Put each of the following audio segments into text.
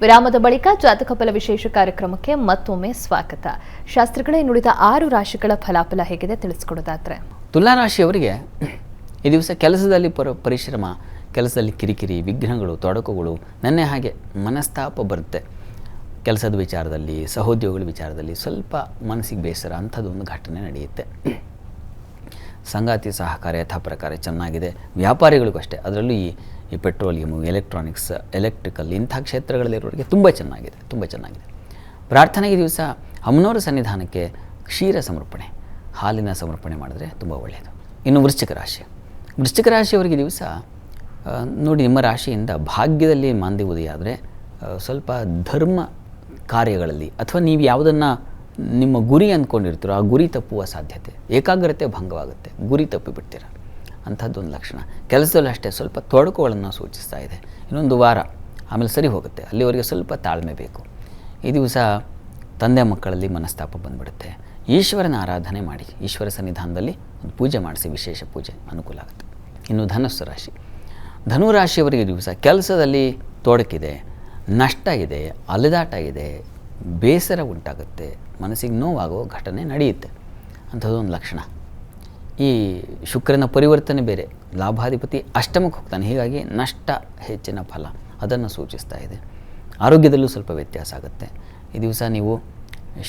ವಿರಾಮದ ಬಳಿಕ ಜಾತಕ ಫಲ ವಿಶೇಷ ಕಾರ್ಯಕ್ರಮಕ್ಕೆ ಮತ್ತೊಮ್ಮೆ ಸ್ವಾಗತ. ಶಾಸ್ತ್ರಗಳೇ, ನುಡಿದ ಆರು ರಾಶಿಗಳ ಫಲಾಫಲ ಹೇಗಿದೆ ತಿಳಿಸ್ಕೊಡೋದಾದ್ರೆ. ತುಲಾರಾಶಿಯವರಿಗೆ ಈ ದಿವಸ ಕೆಲಸದಲ್ಲಿ ಪರ ಪರಿಶ್ರಮ, ಕೆಲಸದಲ್ಲಿ ಕಿರಿಕಿರಿ, ವಿಘ್ನಗಳು, ತೊಡಕುಗಳು, ನೆನ್ನೆ ಹಾಗೆ ಮನಸ್ತಾಪ ಬರುತ್ತೆ. ಕೆಲಸದ ವಿಚಾರದಲ್ಲಿ, ಸಹೋದ್ಯೋಗಿಗಳ ವಿಚಾರದಲ್ಲಿ ಸ್ವಲ್ಪ ಮನಸ್ಸಿಗೆ ಬೇಸರ, ಅಂಥದ್ದೊಂದು ಘಟನೆ ನಡೆಯುತ್ತೆ. ಸಂಗಾತಿ ಸಹಕಾರ ಯಥಾ ಪ್ರಕಾರ ಚೆನ್ನಾಗಿದೆ. ವ್ಯಾಪಾರಿಗಳಿಗೂ ಅಷ್ಟೇ ಅದರಲ್ಲೂ ಈ ಈ ಪೆಟ್ರೋಲಿಯಮು, ಎಲೆಕ್ಟ್ರಾನಿಕ್ಸ್, ಎಲೆಕ್ಟ್ರಿಕಲ್ ಇಂಥ ಕ್ಷೇತ್ರಗಳಲ್ಲಿರೋರಿಗೆ ತುಂಬ ಚೆನ್ನಾಗಿದೆ ತುಂಬ ಚೆನ್ನಾಗಿದೆ. ಪ್ರಾರ್ಥನೆಗೆ ದಿವಸ ಅಮ್ಮನವರ ಸನ್ನಿಧಾನಕ್ಕೆ ಕ್ಷೀರ ಸಮರ್ಪಣೆ, ಹಾಲಿನ ಸಮರ್ಪಣೆ ಮಾಡಿದ್ರೆ ತುಂಬ ಒಳ್ಳೆಯದು. ಇನ್ನು ವೃಶ್ಚಿಕ ರಾಶಿ. ವೃಶ್ಚಿಕ ರಾಶಿಯವರಿಗೆ ದಿವಸ ನೋಡಿ ನಿಮ್ಮ ರಾಶಿಯಿಂದ ಭಾಗ್ಯದಲ್ಲಿ ಮಾಂದಿ ಉದಯಾದರೆ ಸ್ವಲ್ಪ ಧರ್ಮ ಕಾರ್ಯಗಳಲ್ಲಿ ಅಥವಾ ನೀವು ಯಾವುದನ್ನು ನಿಮ್ಮ ಗುರಿ ಅಂದ್ಕೊಂಡಿರ್ತೀರೋ ಆ ಗುರಿ ತಪ್ಪುವ ಸಾಧ್ಯತೆ, ಏಕಾಗ್ರತೆ ಭಂಗವಾಗುತ್ತೆ. ಗುರಿ ತಪ್ಪಿಬಿಡ್ತೀರ ಅಂಥದ್ದೊಂದು ಲಕ್ಷಣ. ಕೆಲಸದಲ್ಲಿ ಅಷ್ಟೇ ಸ್ವಲ್ಪ ತೊಡಕುಗಳನ್ನು ಸೂಚಿಸ್ತಾ ಇದೆ. ಇನ್ನೊಂದು ವಾರ, ಆಮೇಲೆ ಸರಿ ಹೋಗುತ್ತೆ. ಅಲ್ಲಿವರೆಗೆ ಸ್ವಲ್ಪ ತಾಳ್ಮೆ ಬೇಕು. ಈ ದಿವಸ ತಂದೆ ಮಕ್ಕಳಲ್ಲಿ ಮನಸ್ತಾಪ ಬಂದ್ಬಿಡುತ್ತೆ. ಈಶ್ವರನ ಆರಾಧನೆ ಮಾಡಿ, ಈಶ್ವರ ಸನ್ನಿಧಾನದಲ್ಲಿ ಒಂದು ಪೂಜೆ ಮಾಡಿಸಿ, ವಿಶೇಷ ಪೂಜೆ ಅನುಕೂಲ ಆಗುತ್ತೆ. ಇನ್ನು ಧನಸ್ಸು ರಾಶಿ. ಧನುರಾಶಿಯವರಿಗೆ ದಿವಸ ಕೆಲಸದಲ್ಲಿ ತೊಡಕಿದೆ, ನಷ್ಟ ಇದೆ, ಅಲೆದಾಟ ಇದೆ ಬೇಸರ ಉಂಟಾಗುತ್ತೆ, ಮನಸ್ಸಿಗೆ ನೋವಾಗುವ ಘಟನೆ ನಡೆಯುತ್ತೆ. ಅಂಥದ್ದೊಂದು ಲಕ್ಷಣ. ಈ ಶುಕ್ರನ ಪರಿವರ್ತನೆ ಬೇರೆ, ಲಾಭಾಧಿಪತಿ ಅಷ್ಟಮಕ್ಕೆ ಹೋಗ್ತಾನೆ, ಹೀಗಾಗಿ ನಷ್ಟ ಹೆಚ್ಚಿನ ಫಲ, ಅದನ್ನು ಸೂಚಿಸ್ತಾ ಇದೆ. ಆರೋಗ್ಯದಲ್ಲೂ ಸ್ವಲ್ಪ ವ್ಯತ್ಯಾಸ ಆಗುತ್ತೆ. ಈ ದಿವಸ ನೀವು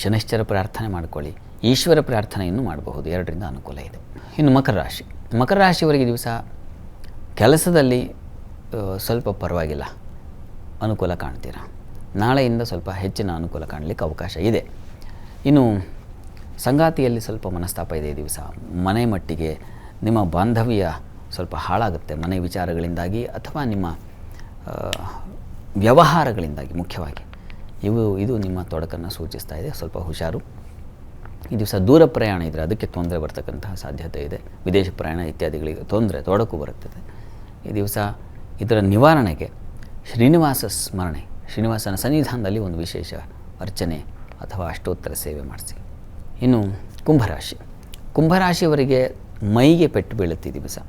ಶನಿಶ್ಚರ ಪ್ರಾರ್ಥನೆ ಮಾಡ್ಕೊಳ್ಳಿ, ಈಶ್ವರ ಪ್ರಾರ್ಥನೆಯನ್ನು ಮಾಡಬಹುದು, ಎರಡರಿಂದ ಅನುಕೂಲ ಇದೆ. ಇನ್ನು ಮಕರ ರಾಶಿ. ಮಕರ ರಾಶಿಯವರಿಗೆ ದಿವಸ ಕೆಲಸದಲ್ಲಿ ಸ್ವಲ್ಪ ಪರವಾಗಿಲ್ಲ, ಅನುಕೂಲ ಕಾಣ್ತೀರಾ? ನಾಳೆಯಿಂದ ಸ್ವಲ್ಪ ಹೆಚ್ಚಿನ ಅನುಕೂಲ ಕಾಣಲಿಕ್ಕೆ ಅವಕಾಶ ಇದೆ. ಇನ್ನು ಸಂಗಾತಿಯಲ್ಲಿ ಸ್ವಲ್ಪ ಮನಸ್ತಾಪ ಇದೆ ಈ ದಿವಸ. ಮನೆ ಮಟ್ಟಿಗೆ ನಿಮ್ಮ ಬಾಂಧವ್ಯ ಸ್ವಲ್ಪ ಹಾಳಾಗುತ್ತೆ. ಮನೆ ವಿಚಾರಗಳಿಂದಾಗಿ ಅಥವಾ ನಿಮ್ಮ ವ್ಯವಹಾರಗಳಿಂದಾಗಿ ಮುಖ್ಯವಾಗಿ. ಇವು, ಇದು ನಿಮ್ಮ ತೊಡಕನ್ನು ಸೂಚಿಸ್ತಾ ಇದೆ. ಸ್ವಲ್ಪ ಹುಷಾರು. ಈ ದಿವಸ ದೂರ ಪ್ರಯಾಣ ಇದ್ದರೆ ಅದಕ್ಕೆ ತೊಂದರೆ ಬರ್ತಕ್ಕಂತಹ ಸಾಧ್ಯತೆ ಇದೆ. ವಿದೇಶ ಪ್ರಯಾಣ ಇತ್ಯಾದಿಗಳಿಗೆ ತೊಂದರೆ, ತೊಡಕು ಬರುತ್ತದೆ. ಈ ದಿವಸ ಇದರ ನಿವಾರಣೆಗೆ ಶ್ರೀನಿವಾಸ ಸ್ಮರಣೆ ಶ್ರೀನಿವಾಸನ ಸನ್ನಿಧಾನದಲ್ಲಿ ಒಂದು ವಿಶೇಷ ಅರ್ಚನೆ ಅಥವಾ ಅಷ್ಟೋತ್ತರ ಸೇವೆ ಮಾಡಿಸಿ ಇನ್ನು ಕುಂಭರಾಶಿ. ಕುಂಭರಾಶಿಯವರಿಗೆ ಮೈಗೆ ಪೆಟ್ಟು ಬೀಳುತ್ತೆ ಈ ದಿವಸ.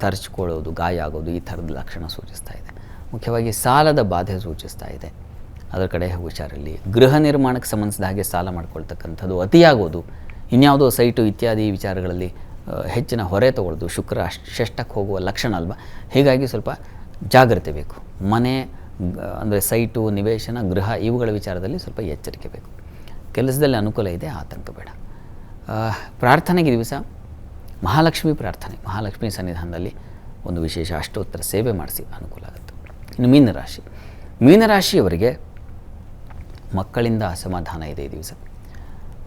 ತರ್ಚ್ಕೊಳ್ಳೋದು, ಗಾಯ ಆಗೋದು, ಈ ಥರದ ಲಕ್ಷಣ ಸೂಚಿಸ್ತಾ ಇದೆ. ಮುಖ್ಯವಾಗಿ ಸಾಲದ ಬಾಧೆ ಸೂಚಿಸ್ತಾ ಇದೆ. ಅದರ ಕಡೆ ಹುಷಾರಲ್ಲಿ ಗೃಹ ನಿರ್ಮಾಣಕ್ಕೆ ಸಂಬಂಧಿಸಿದ ಹಾಗೆ ಸಾಲ ಮಾಡ್ಕೊಳ್ತಕ್ಕಂಥದ್ದು ಅತಿಯಾಗೋದು, ಇನ್ಯಾವುದೋ ಸೈಟು ಇತ್ಯಾದಿ ವಿಚಾರಗಳಲ್ಲಿ ಹೆಚ್ಚಿನ ಹೊರೆ ತಗೊಳ್ಳೋದು, ಶುಕ್ರ ಷಷ್ಟಕ್ಕೆ ಹೋಗುವ ಲಕ್ಷಣ ಅಲ್ವಾ? ಹೀಗಾಗಿ ಸ್ವಲ್ಪ ಜಾಗ್ರತೆ ಬೇಕು. ಮನೆ ಅಂದರೆ ಸೈಟು, ನಿವೇಶನ, ಗೃಹ ಇವುಗಳ ವಿಚಾರದಲ್ಲಿ ಸ್ವಲ್ಪ ಎಚ್ಚರಿಕೆ ಬೇಕು. ಕೆಲಸದಲ್ಲಿ ಅನುಕೂಲ ಇದೆ, ಆತಂಕ ಬೇಡ. ಪ್ರಾರ್ಥನೆಗೆ ದಿವಸ ಮಹಾಲಕ್ಷ್ಮಿ ಪ್ರಾರ್ಥನೆ, ಮಹಾಲಕ್ಷ್ಮಿ ಸನ್ನಿಧಾನದಲ್ಲಿ ಒಂದು ವಿಶೇಷ ಅಷ್ಟೋತ್ತರ ಸೇವೆ ಮಾಡಿಸಿ ಅನುಕೂಲ ಆಗುತ್ತೆ. ಇನ್ನು ಮೀನರಾಶಿ. ಮೀನರಾಶಿಯವರಿಗೆ ಮಕ್ಕಳಿಂದ ಅಸಮಾಧಾನ ಇದೆ ಈ ದಿವಸ.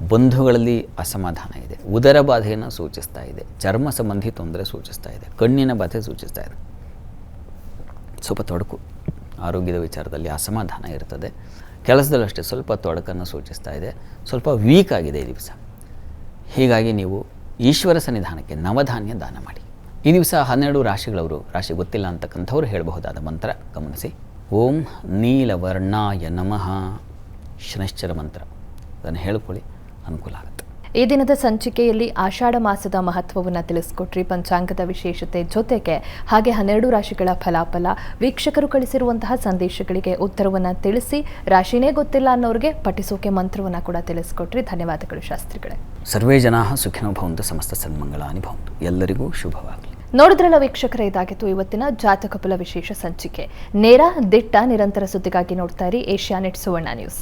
ಬಂಧುಗಳಲ್ಲಿ ಅಸಮಾಧಾನ ಇದೆ. ಉದರ ಬಾಧೆಯನ್ನು ಸೂಚಿಸ್ತಾ ಇದೆ. ಚರ್ಮ ಸಂಬಂಧಿ ತೊಂದರೆ ಸೂಚಿಸ್ತಾ ಇದೆ. ಕಣ್ಣಿನ ಬಾಧೆ ಸೂಚಿಸ್ತಾ ಇದೆ. ಸ್ವಲ್ಪ ತೊಡಕು. ಆರೋಗ್ಯದ ವಿಚಾರದಲ್ಲಿ ಅಸಮಾಧಾನ ಇರ್ತದೆ. ಕೆಲಸದಲ್ಲೂ ಅಷ್ಟೇ ಸ್ವಲ್ಪ ತೊಡಕನ್ನು ಸೂಚಿಸ್ತಾ ಇದೆ. ಸ್ವಲ್ಪ ವೀಕ್ ಆಗಿದೆ ಈ ದಿವಸ. ಹೀಗಾಗಿ ನೀವು ಈಶ್ವರ ಸನ್ನಿಧಾನಕ್ಕೆ ನವಧಾನ್ಯ ದಾನ ಮಾಡಿ. ಈ ದಿವಸ ಹನ್ನೆರಡು ರಾಶಿಗಳವರು, ರಾಶಿ ಗೊತ್ತಿಲ್ಲ ಅಂತಕ್ಕಂಥವ್ರು ಹೇಳಬಹುದಾದ ಮಂತ್ರ ಗಮನಿಸಿ. ಓಂ ನೀಲವರ್ಣಾಯ ನಮಃ. ಶನಶ್ಚರ ಮಂತ್ರ. ಅದನ್ನು ಹೇಳ್ಕೊಳ್ಳಿ. ಅನುಕೂಲ ಆಗುತ್ತೆ. ಈ ದಿನದ ಸಂಚಿಕೆಯಲ್ಲಿ ಆಷಾಢ ಮಾಸದ ಮಹತ್ವವನ್ನು ತಿಳಿಸ್ಕೊಟ್ರಿ. ಪಂಚಾಂಗದ ವಿಶೇಷತೆ ಜೊತೆಗೆ ಹಾಗೆ ಹನ್ನೆರಡು ರಾಶಿಗಳ ಫಲಾಫಲ ವೀಕ್ಷಕರು ಕಳಿಸಿರುವಂತಹ ಸಂದೇಶಗಳಿಗೆ ಉತ್ತರವನ್ನು ತಿಳಿಸಿ. ರಾಶಿನೇ ಗೊತ್ತಿಲ್ಲ ಅನ್ನೋರಿಗೆ ಪಠಿಸೋಕೆ ಮಂತ್ರವನ್ನು ಕೂಡ ತಿಳಿಸ್ಕೊಟ್ರಿ. ಧನ್ಯವಾದಗಳು ಶಾಸ್ತ್ರಿಗಳೇ. ಸರ್ವೇ ಜನಾ ಸುಖಿನೋ ಭವಂತು ಸಮಸ್ತ ಸನ್ಮಂಗಳ ಭವಂತು ಎಲ್ಲರಿಗೂ ಶುಭವಾಗಲಿ. ನೋಡಿದ್ರಲ್ಲ ವೀಕ್ಷಕರ ಇದಾಗಿತ್ತು ಇವತ್ತಿನ ಜಾತಕ ಫಲ ವಿಶೇಷ ಸಂಚಿಕೆ. ನೇರ ದಿಟ್ಟ ನಿರಂತರ ಸುದ್ದಿಗಾಗಿ ನೋಡ್ತಾ ಇರಿ ಏಷ್ಯಾನೆಟ್ ಸುವರ್ಣ ನ್ಯೂಸ್.